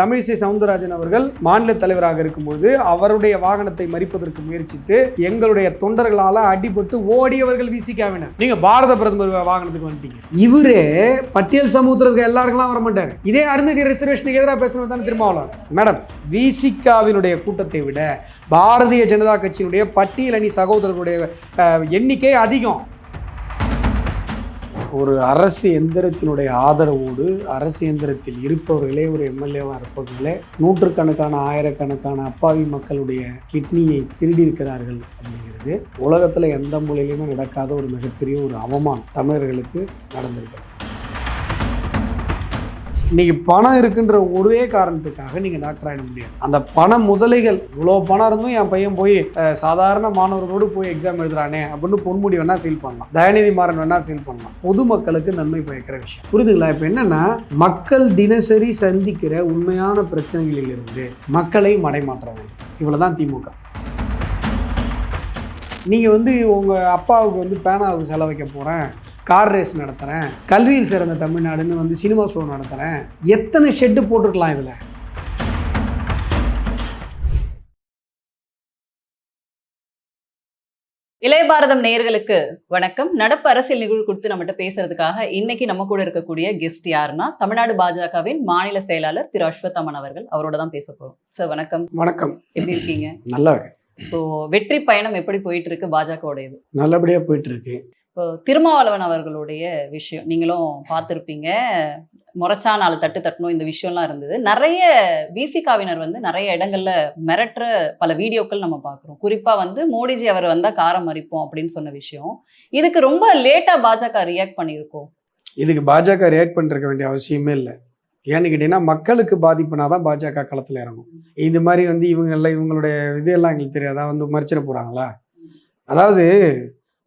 தமிழிசை சவுந்தரராஜன் அவர்கள் மாநில தலைவராக இருக்கும்போது அவருடைய வாகனத்தை மறிப்பதற்கு முயற்சித்து எங்களுடைய தொண்டர்களால அடிபட்டு ஓடியவர்கள் விசிகாவினர் நீங்க பாரத பிரதமர் வாகனத்துக்கு வந்துட்டீங்க. இவரே பட்டியல் சமூகத்திற்கு எல்லாருக்கெல்லாம் வர மாட்டாரு இதே அருந்ததி ரிசர்வேஷனுக்கு எதிராக பேசுறது தான் திருமாவளவன். மேடம் விசிகாவினுடைய கூட்டத்தை விட பாரதிய ஜனதா கட்சியினுடைய பட்டியல் அணி சகோதரர்களுடைய எண்ணிக்கை அதிகம். ஒரு அரசு எந்திரத்தினுடைய ஆதரவோடு அரசு எந்திரத்தில் இருப்பவர்களே ஒரு எம்எல்ஏவாக இருப்பவர்களே நூற்றுக்கணக்கான ஆயிரக்கணக்கான அப்பாவி மக்களுடைய கிட்னியை திருடி இருக்கிறார்கள் அப்படிங்கிறது உலகத்தில் எந்த மூலையிலுமே நடக்காத ஒரு மிகப்பெரிய ஒரு அவமானம் தமிழர்களுக்கு நடந்திருக்கிறது. இன்னைக்கு பணம் இருக்குன்ற ஒரே காரணத்துக்காக நீங்கள் டாக்டர் ஆகிட முடியாது. அந்த பண முதலைகள் இவ்வளோ பணம் இருந்தும் என் பையன் போய் சாதாரண மாணவர்களோடு போய் எக்ஸாம் எழுதுறானே அப்படின்னு பொன்முடி வேணா சீல் பண்ணலாம். தயநிதி மாறன் வேணா சீல் பண்ணலாம். பொதுமக்களுக்கு நன்மை பயக்கிற விஷயம். புரியுதுங்களா இப்போ என்னன்னா மக்கள் தினசரி சந்திக்கிற உண்மையான பிரச்சனைகளில் இருந்து மக்களை மடைமாற்றவும். இவ்வளோ தான் திமுக. நீங்கள் வந்து உங்கள் அப்பாவுக்கு வந்து பேனாவுக்கு செலவைக்க போகிறேன் கார் ரேஸ் நடத்துகிறேன் கல்வியில் சிறந்த தமிழ்நாடுன்னு வந்து சினிமா ஷோ நடத்துகிறேன் எத்தனை ஷெட்டு போட்டிருக்கலாம் இதில்? இளைய பாரதம் நேயர்களுக்கு வணக்கம். நடப்பு அரசியல் நிகழ்வு கொடுத்து நம்மகிட்ட பேசுறதுக்காக இன்னைக்கு நம்ம கூட இருக்கக்கூடிய கெஸ்ட் யாருன்னா தமிழ்நாடு பாஜகவின் மாநில செயலாளர் திரு அஸ்வத்தமன் அவர்கள். அவரோட தான் பேச போறோம். சார் வணக்கம். வணக்கம். எப்படி இருக்கீங்க? நல்லா இருக்கு ஸோ வெற்றி பயணம் எப்படி போயிட்டு இருக்கு நல்லபடியாக போயிட்டு இருக்கு. இப்போ திருமாவளவன் அவர்களுடைய விஷயம் நீங்களும் பார்த்துருப்பீங்க. முறைச்சா நாலு தட்டு தட்டணும் இந்த விஷயம்லாம் இருந்தது. நிறைய விசிகாவினர் வந்து நிறைய இடங்கள்ல மிரட்டுற பல வீடியோக்கள் நம்ம பார்க்குறோம். குறிப்பா வந்து மோடிஜி அவர் வந்தால் காரம் மறிப்போம் அப்படின்னு சொன்ன விஷயம். இதுக்கு ரொம்ப லேட்டா பாஜக ரியாக்ட் பண்ணியிருக்கோம். இதுக்கு பாஜக ரியாக்ட் பண்ணிருக்க வேண்டிய அவசியமே இல்லை. ஏன்னு கேட்டிங்கன்னா மக்களுக்கு பாதிப்புனா தான் பாஜக களத்தில் இறங்கும். இது மாதிரி வந்து இவங்க இவங்களுடைய இவங்களுடைய இதெல்லாம் எங்களுக்கு தெரியாதா. வந்து மறிச்சிட போகிறாங்களா அதாவது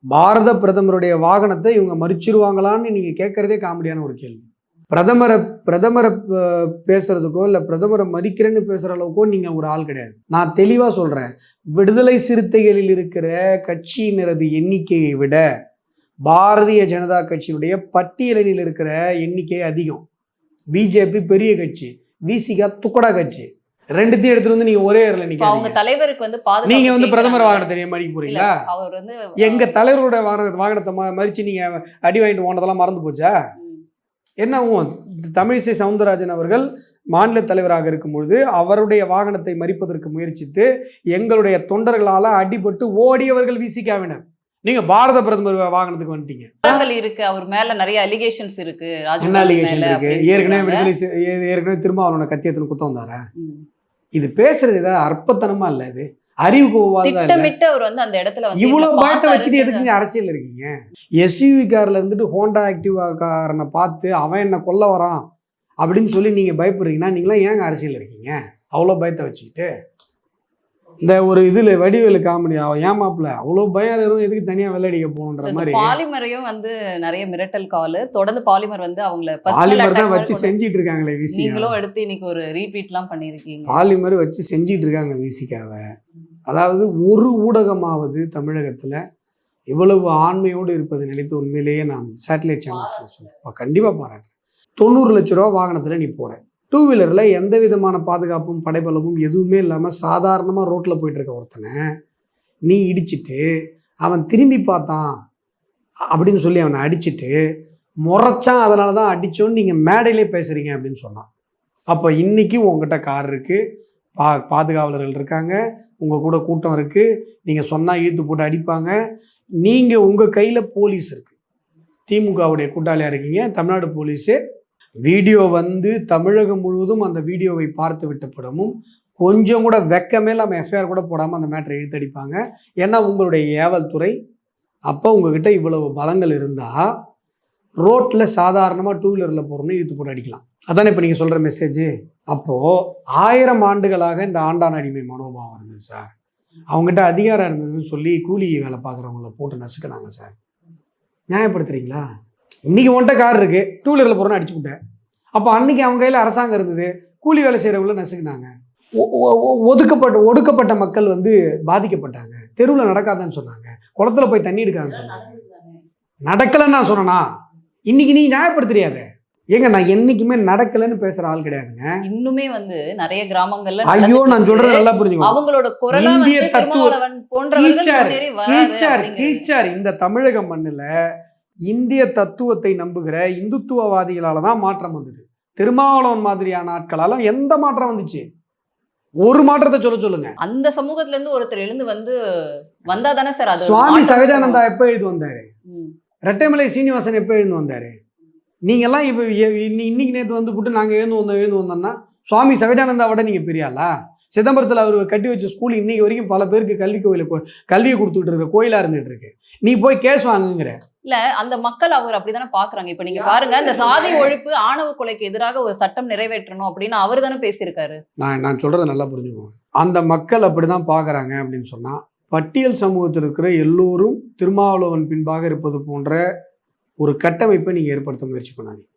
பாரத பிரதமருடைய வாகனத்தை இவங்க மறிச்சிருவாங்களான்னு நீங்கள் கேட்குறதே காமெடியான ஒரு கேள்வி. பிரதமரை பிரதமரை பேசுறதுக்கோ இல்லை பிரதமரை மறிக்கிறேன்னு பேசுகிற அளவுக்கோ நீங்கள் ஒரு ஆள் கிடையாது. நான் தெளிவாக சொல்கிறேன் விடுதலை சிறுத்தைகளில் இருக்கிற கட்சியினரது எண்ணிக்கையை விட பாரதிய ஜனதா கட்சியினுடைய பட்டியலில் இருக்கிற எண்ணிக்கை அதிகம். பிஜேபி பெரிய கட்சி விசிகா துக்கடா கட்சி. ரெண்டுத்தையும் எடுத்துட்டு வந்து நீங்க ஒரே ஏரில் இப்போ அவங்க தலைவருக்கு வந்து நீங்க வந்து பிரதமர். வாகனத்தை நீங்க மறிக்க போறீங்களா? அவர் வந்து எங்க தலைவரோட வாகன வாகனத்தை மறிச்சு நீங்க அடி வாங்கிட்டு போனதெல்லாம் மறந்து போச்சா? ம், என்ன உன் தமிழிசை சவுந்தரராஜன் அவர்கள் மாநில தலைவராக இருக்கும்பொழுது அவருடைய வாகனத்தை மறிப்பதற்கு முயற்சித்து எங்களுடைய தொண்டர்களால அடிபட்டு ஓடியவர்கள் விசிகாவினர் நீங்க பாரத பிரதமர் வாகனத்துக்கு வந்துட்டீங்க. புறங்கள் இருக்கு அவர் மேல நிறைய அலிகேஷன்ஸ் இருக்கு. என்ன அலிகேஷன் இருக்கு? ஏற்கனவே. விடுதலை ஏற்கனவே திரும்ப அவனோட கத்தியத்தில் குத்தம் வந்தாரா? ம். இது பேசுறது ஏதாவது அற்பத்தனமா இல்ல இது? அறிவுக்கு அவர் வந்து அந்த இடத்துல இவங்களை பயத்தை வச்சுட்டு எதுக்கு நீங்க அரசியல் இருக்கீங்க? எஸ்யூவி கார்ல இருந்துட்டு ஹோண்டா ஆக்டிவா காரனை பார்த்து அவன் என்ன கொல்ல வரான் அப்படின்னு சொல்லி நீங்க பயப்படுறீங்கன்னா நீங்களாம் ஏங்க அரசியல் இருக்கீங்க? அவ்வளோ பயத்தை வச்சுக்கிட்டு. இந்த ஒரு இதுல வடிவேலு காமெடி அவன் ஏமாப்புல. அவ்வளோ பயம் இருக்கும் எதுக்கு தனியா வெள்ளடிக்க போகணுன்ற மாதிரி? பாலிமரையும் வந்து நிறைய மிரட்டல் கால். தொடர்ந்து பாலிமர் வந்து அவங்கள பாலிமர் தான் வச்சு செஞ்சிட்டு இருக்காங்களே விசி நீங்களும் எடுத்து இன்னைக்கு ஒரு ரீட்வீட் எல்லாம் பண்ணிருக்கீங்க பாலிமர் வச்சு செஞ்சிட்டு இருக்காங்க விசிகாவை அதாவது ஒரு ஊடகமாவது தமிழகத்தில் இவ்வளவு ஆண்மையோடு இருப்பதை நினைத்து உண்மையிலேயே நான் சேட்டலைட் சேனல்ஸ் கண்டிப்பாக பாராட்டுறேன். தொண்ணூறு லட்ச ரூபா வாகனத்தில் நீ போகிற டூ வீலரில் எந்த விதமான பாதுகாப்பும் படைபலமும் எதுவுமே இல்லாமல் சாதாரணமாக ரோட்டில் போயிட்டுருக்க ஒருத்தனை நீ இடிச்சிட்டு அவன் திரும்பி பார்த்தான் அப்படின்னு சொல்லி அவனை அடிச்சிட்டு முறைச்சான் அதனால தான் அடித்தோன்னு நீங்கள் மேடையிலே பேசுகிறீங்க அப்படின்னு சொன்னான். அப்போ இன்றைக்கி உங்ககிட்ட கார் இருக்குது பா பாதுகாவலர்கள் இருக்காங்க உங்கள் கூட கூட்டம் இருக்குது நீங்கள் சொன்னால் இழுத்து போட்டு அடிப்பாங்க. நீங்கள் உங்கள் கையில் போலீஸ் இருக்குது திமுகவுடைய கூட்டாளியாக இருக்கீங்க தமிழ்நாடு போலீஸு வீடியோ வந்து தமிழகம் முழுவதும் அந்த வீடியோவை பார்த்து விட்ட படமும் கொஞ்சம் கூட வெக்கமே நம்ம எஃப்ஐஆர் கூட போடாமல் அந்த மேட்டரை இழுத்தடிப்பாங்க ஏன்னா உங்களுடைய ஏவல் துறை அப்போ உங்ககிட்ட இவ்வளவு பலங்கள் இருந்தால் ரோட்டில் சாதாரணமாக டூ வீலரில் போகிறோன்னு இழுத்து போட்டு அடிக்கலாம். அதானே இப்போ நீங்கள் சொல்கிற மெசேஜ் அப்போது ஆயிரம் ஆண்டுகளாக இந்த ஆண்டான அடிமை மனோபாவம் இருந்தது சார். அவங்ககிட்ட அதிகாரம் இருந்ததுன்னு சொல்லி கூலி வேலை பார்க்குறவங்கள போட்டு நசுக்கினாங்க சார். நியாயப்படுத்துறீங்களா? இன்னைக்கு உன்ட்ட கார் இருக்கு. டூ வீலரில் போகிறோன்னு அடிச்சு விட்டேன். அப்போ அன்னைக்கு அவங்க கையில் அரசாங்கம் இருந்தது. கூலி வேலை செய்கிறவங்கள நசுக்கினாங்க. ஒதுக்கப்பட்ட ஒடுக்கப்பட்ட மக்கள் வந்து பாதிக்கப்பட்டாங்க. தெருவில் நடக்காதன்னு சொன்னாங்க. குளத்துல போய் தண்ணி எடுக்காதுன்னு சொன்னாங்க. நடக்கலைன்னு நான் சொன்னேனா? இன்னைக்கு நீ நியாயப்படுத்துறியாத ஏங்க நான் என்னைக்குமே நடக்கலைன்னு பேசுற ஆள் கிடையாதுங்க. இன்னுமே வந்து நிறைய கிராமங்கள்ல ஐயோ நான் சொல்றது நல்லா புரிஞ்சுக்கோ அவங்களோட குரலா இந்திய தத்துவ- திருமாவளவன் போன்றவர்கள் கீழ்ச்சார். கீழ்ச்சார் இந்த தமிழக மண்ணுல இந்திய தத்துவத்தை நம்புகிற இந்துத்துவவாதிகளால தான் மாற்றம் வந்தது. திருமாவளவன் மாதிரியான ஆட்களால எந்த மாற்றம் வந்துச்சு? ஒரு மாற்றத்தை சொல்ல சொல்லுங்க. அந்த சமூகத்துல இருந்து ஒருத்தர் எழுந்து வந்து வந்தா தானே சார் சுவாமி சகஜானந்தா எப்ப எழுதி வந்தாரு. ரெட்டைமலை சீனிவாசன் எப்போ எழுந்து வந்தாரு? நீங்கெல்லாம் இப்போ இன்னைக்கு நேற்று வந்து போட்டு நாங்கள் எழுந்து வந்தோம் எழுந்து வந்தோம்னா சுவாமி சகஜானந்தாவோட நீங்கள் பெரியாளா? சிதம்பரத்தில் அவர் கட்டி வச்ச ஸ்கூல் இன்னைக்கு வரைக்கும் பல பேருக்கு கல்வி கோயில கல்வியை கொடுத்துட்டு இருக்கிற கோயிலா இருந்துட்டு இருக்கு. நீ போய் கேஸ் வாங்குங்கிற. இல்ல அந்த மக்கள் அவர் அப்படிதானே பாக்குறாங்க. இப்ப நீங்க பாருங்க இந்த சாதி ஒழிப்பு ஆணவ கொலைக்கு எதிராக ஒரு சட்டம் நிறைவேற்றணும் அப்படின்னு அவர் தானே பேசியிருக்காரு. நான் நான் சொல்றதை நல்லா புரிஞ்சுக்கோங்க. அந்த மக்கள் அப்படிதான் பார்க்கறாங்க அப்படின்னு சொன்னா பட்டியல் சமூகத்தில் இருக்கிற எல்லோரும் திருமாவளவன் பின்பாக இருப்பது போன்ற ஒரு கட்டமைப்பை நீங்க ஏற்படுத்த முயற்சி பண்ணாதீங்க.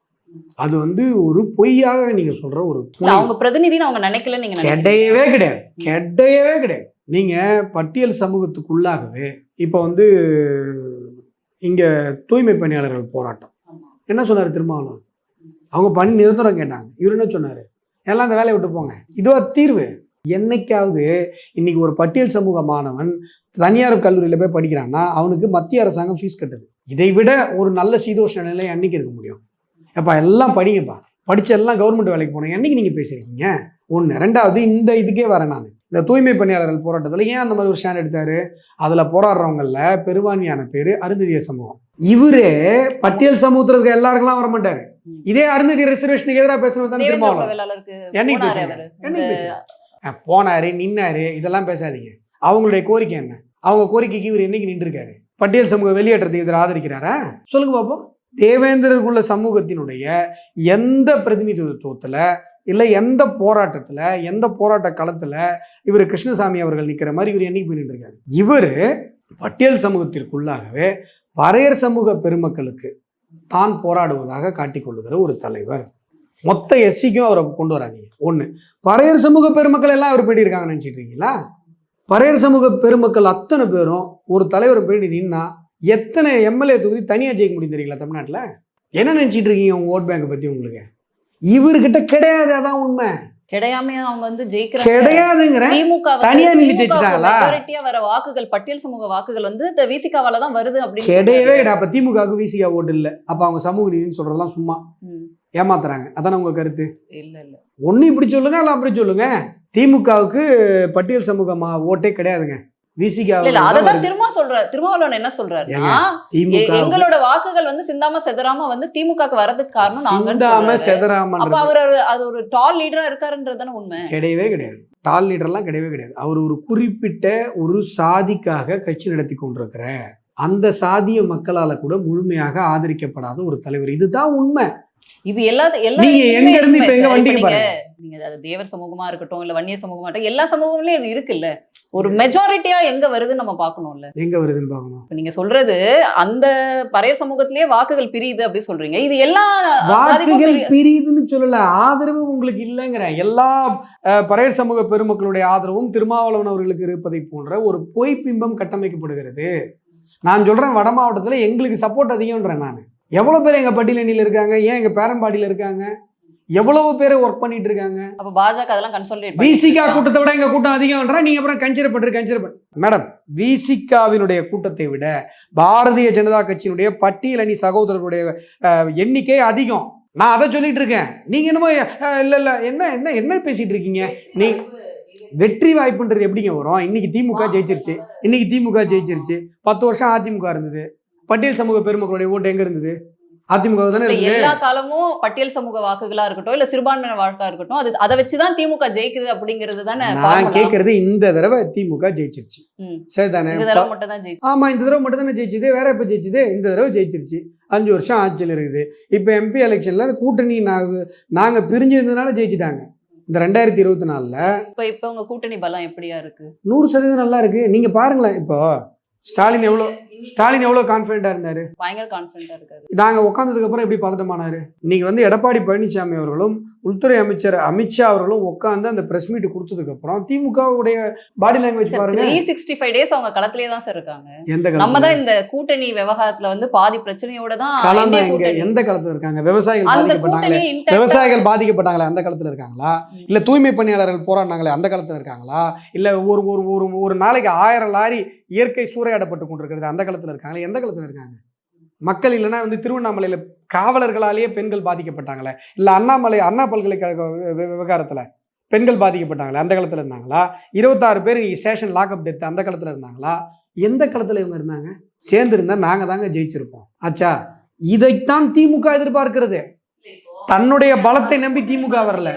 அது வந்து ஒரு பொய்யாக நீங்க சொல்ற ஒரு. அவங்க பிரதிநிதின்னு அவங்க நினைக்கல நீங்க. கிடையவே கிடையாது. கிடையவே கிடையாது. நீங்க பட்டியல் சமூகத்துக்குள்ளாகவே இப்போ வந்து இங்க தூய்மை பணியாளர்கள் போராட்டம். என்ன சொன்னாரு திருமாவளவன்? அவங்க பணி நிரந்தரம் கேட்டாங்க. இவர் என்ன சொன்னாரு? எல்லாம் அந்த வேலையை விட்டு போங்க. இதுவா தீர்வு. என்னைக்காவது இன்னைக்கு ஒரு பட்டியல் சமூக மாணவன் தனியார் கல்லூரியில் போய் படிக்கிறான்னா அவனுக்கு மத்திய அரசாங்கம் ஃபீஸ் கட்டுது. இதை விட ஒரு நல்ல சீதோஷ நிலை என்னைக்கு இருக்க முடியும். எப்பா எல்லாம் படிங்கப்பா. படிச்சு எல்லாம் கவர்மெண்ட் வேலைக்கு போனேன். என்னைக்கு நீங்கள் பேசுறீங்க ஒன்று ரெண்டாவது இந்த இதுக்கே வரேன் நான். இந்த தூய்மை பணியாளர்கள் போராட்டத்தில் ஏன் அந்த மாதிரி ஒரு ஸ்டாண்ட் எடுத்தாரு? அதில் போராடுறவங்கள பெரும்பான்மையான பேர் அருந்ததிய சமூகம். இவரே பட்டியல் சமூகத்தில் இருக்க எல்லாருக்கெல்லாம் வர மாட்டாரு. இதே அருந்ததி ரிசர்வேஷனுக்கு எதிராக பேசுறது தான் என்னைக்கு போனாரு நின்னாரு இதெல்லாம் பேசாதீங்க. அவங்களுடைய கோரிக்கை என்ன? அவங்க கோரிக்கைக்கு இவர் என்னைக்கு நின்றுருக்காரு? பட்டியல் சமூக வெளியேற்றத்தை இதில் ஆதரிக்கிறாரா? சொல்லுங்க பாப்போம். தேவேந்திரர் குல சமூகத்தினுடைய எந்த பிரதிநிதித்துவத்தில் இல்லை எந்த போராட்டத்தில் எந்த போராட்ட களத்தில் இவர் கிருஷ்ணசாமி அவர்கள் நிற்கிற மாதிரி இவர் என்னைக்கு போயிட்டு இருக்காரு. இவர் பட்டியல் சமூகத்திற்குள்ளாகவே பறையர் சமூக பெருமக்களுக்கு தான் போராடுவதாக காட்டிக்கொள்ளுகிற ஒரு தலைவர். மொத்த எஸ்சிக்கும் அவரை கொண்டு வராதீங்க ஒன்று பறையர் சமூக பெருமக்கள் எல்லாம் அவர் போயிட்டு இருக்காங்கன்னு நினச்சிட்டு இருக்கீங்களா பறையர் சமூக பெருமக்கள் அத்தனை பேரும் ஒரு தலைவர் போயிட்டு நின்னா எத்தனை எம்எல்ஏ தொகுதி தனியாக ஜெயிக்க முடியும் தெரியுங்களா தமிழ்நாட்டில்? என்ன நினச்சிட்டு இருக்கீங்க உங்கள் ஓட் பேங்கை பற்றி உங்களுக்கு? இவர்கிட்ட கிடையாது அதான் உண்மை. கிடையாம அவங்க வந்து ஜெயிக்கிறாங்க. கிடையாதுங்கிறேன் திமுக தனியா நின்னு ஜெயிச்சிட்டாங்களா? மெஜாரிட்டியா வர வாக்குகள் பட்டியல் சமூக வாக்குகள் வந்து இந்த விசிகாவால தான் வருது அப்படின்னு கிடையவே. கிடையாது. அப்போ திமுகவுக்கு விசிகா ஓட்டு இல்லை. அப்போ அவங்க சமூக நீதினு சொல்கிறதெல்லாம் சும்மா. ஏமாத்துறாங்க. அதானே உங்க கருத்து? இல்ல இல்ல. ஒன்று இப்படி சொல்லுங்க இல்லை அப்படி சொல்லுங்க. திமுகவுக்கு பட்டியல் சமூகமா ஓட்டே கிடையாதுங்க. திரும்ப சொல்ற திருமாவளவன் என்ன திமுக எங்களோட வாக்குகள் வந்து சிந்தாம செதறாம வந்து திமுகக்கு வர்றதுக்கு காரணம் சொல்றாரு. அப்ப அவர் ஒரு- அது ஒரு டால் லீடரா இருக்காருன்றதுதானே உண்மை. கிடையவே கிடையாது. டால் லீடர்லாம் கிடையவே கிடையாது. அவர் ஒரு குறிப்பிட்ட ஒரு சாதிக்காக கட்சி நடத்தி கொண்டிருக்கிற அந்த சாதிய மக்களால கூட முழுமையாக ஆதரிக்கப்படாத ஒரு தலைவர். இதுதான் உண்மை. இது எல்லா நீங்க இதுலயுமே எங்க இருந்து இப்ப உண்மை எங்க சார். வண்டிக்கு இப்ப பாருங்க. நீங்க- அது தேவர் சமூகமா இருக்கட்டும் இல்ல வன்னிய சமூகமா இருக்கட்டும் எல்லா சமூகம்லயும் இது இருக்குல்ல. ஒரு மெஜாரிட்டியா எங்க வருதுன்னு நம்ம பார்க்கணும்ல. எங்க வருதுன்னு பார்க்கணும். இப்ப நீங்க சொல்றது அந்த பறைய சமூகத்திலேயே வாக்குகள் பிரியுது அப்படி சொல்றீங்க. இது எல்லா வாக்குகள் பிரியுதுன்னு சொல்லல. ஆதரவு உங்களுக்கு இல்லைங்கிற எல்லா அஹ், பறையர் சமூக பெருமக்களுடைய ஆதரவும் திருமாவளவன் அவர்களுக்கு இருப்பதை போன்ற ஒரு பொய் பிம்பம் கட்டமைக்கப்படுகிறது. நான் சொல்றேன் வட மாவட்டத்தில் எங்களுக்கு சப்போர்ட் அதிகம்ன்றேன் நான். எவ்வளவு பேர் எங்க பட்டியலணியில் இருக்காங்க? ஏன் எங்க பேரம்பாடியில் இருக்காங்க? எவ்வளவு பேர் ஒர்க் பண்ணிட்டு இருக்காங்க அப்ப பாஜக அதெல்லாம் கன்சல்டேட் விசிகா கூட்டத்தை விட எங்க கூட்டம் அதிகம்ன்றா நீங்க அப்புறம் கஞ்சிரப்பட்டு கஞ்சிரப்பட்டு. மேடம் விசிகாவினுடைய கூட்டத்தை விட பாரதிய ஜனதா கட்சியினுடைய பட்டியலணி சகோதரர்களுடைய அஹ், எண்ணிக்கை அதிகம். நான் அதை சொல்லிட்டு இருக்கேன். நீங்க என்னமோ இல்ல இல்ல. என்ன என்ன என்ன பேசிட்டு இருக்கீங்க? நீ வெற்றி வாய்ப்புன்றது எப்படிங்க வரும்? இன்னைக்கு திமுக ஜெயிச்சிருச்சு. இன்னைக்கு திமுக ஜெயிச்சிருச்சு. பத்து வருஷம் அதிமுக இருந்தது. பட்டியல் சமூக பெருமக்களுடைய ஓட்டு எங்க இருந்தது? அதிமுக தானே எல்லா காலமும் பட்டியல் சமூக வாக்குகளா இருக்கட்டும் இல்ல சிறுபான்மையின வாக்கா இருக்கட்டும் அது அதை வச்சுதான் திமுக ஜெயிக்குது அப்படிங்கிறது தானே நான். கேட்கறது இந்த தடவை திமுக ஜெயிச்சிருச்சு. ம். சரிதானே இந்த தடவை தான் ஜெயிச்சு. ஆமா இந்த தடவை மட்டும் தானே ஜெயிச்சுது. வேற எப்போ ஜெயிச்சுது? இந்த தடவை ஜெயிச்சிருச்சு. அஞ்சு வருஷம் ஆட்சியில் இருக்குது. இப்போ எம்பி எலெக்ஷன்ல கூட்டணி நாங்க நாங்க பிரிஞ்சிருந்ததுனால ஜெயிச்சிட்டாங்க. இந்த ரெண்டாயிரத்தி இருபத்தி நாலுல இப்ப இப்ப உங்க கூட்டணி பலம் எப்படியா இருக்கு? நூறு சதவீதம் நல்லா இருக்கு. நீங்க பாருங்களேன் இப்போ. ஸ்டாலின் எவ்வளோ ஸ்டாலின் எவ்வளோ கான்ஃபிடென்ட்டா இருந்தாரு? பயங்கர கான்பிடண்டா இருக்காரு. நாங்க உட்காந்ததுக்கு அப்புறம் எப்படி பதட்டமானாரு? இன்னைக்கு வந்து எடப்பாடி பழனிசாமி அவர்களும் உள்துறை அமைச்சர் அமித்ஷா அவர்களும் உட்காந்து அந்த பிரஸ் மீட் கொடுத்ததுக்கு அப்புறம் திமுகவுடைய பாடி லாங்குவேஜ் பாருங்க. த்ரீ சிக்ஸ்டி ஃபைவ் டேஸ் அவங்க களத்திலே தான் சார் இருக்காங்க. எந்த நம்ம தான் இந்த கூட்டணி விவகாரத்துல வந்து பாதி பிரச்சனையோட தான் களம் எங்க. எந்த காலத்துல இருக்காங்க? விவசாயிகள் பாதிக்கப்பட்டாங்களே? ஆ- விவசாயிகள் பாதிக்கப்பட்டாங்களே? அந்த காலத்துல இருக்காங்களா? இல்ல தூய்மை பணியாளர்கள் போராடினாங்களே? அந்த காலத்துல இருக்காங்களா? இல்ல ஒரு ஒரு ஒரு ஒரு நாளைக்கு ஆயிரம் லாரி இயற்கை சூறையாடப்பட்டு கொண்டிருக்கிறது அந்த காலத்துல இருக்காங்களா? எந்த காலத்துல இருக்காங்க? மக்கள் இல்லைன்னா வந்து திருவண்ணாமலையில காவலர்களாலேயே பெண்கள் பாதிக்கப்பட்டாங்களே? இல்லை அண்ணாமலை அண்ணா பல்கலைக்கழக விவகாரத்தில் பெண்கள் பாதிக்கப்பட்டாங்களே? அந்த காலத்தில் இருந்தாங்களா? இருபத்தாறு பேர் ஸ்டேஷன் லாக்அப் டெத் அந்த காலத்தில் இருந்தாங்களா? எந்த காலத்தில் இவங்க இருந்தாங்க? சேர்ந்து நாங்கள் தாங்க ஜெயிச்சிருப்போம். ஆச்சா இதைத்தான் திமுக எதிர்பார்க்கிறது. தன்னுடைய பலத்தை நம்பி திமுக வரல.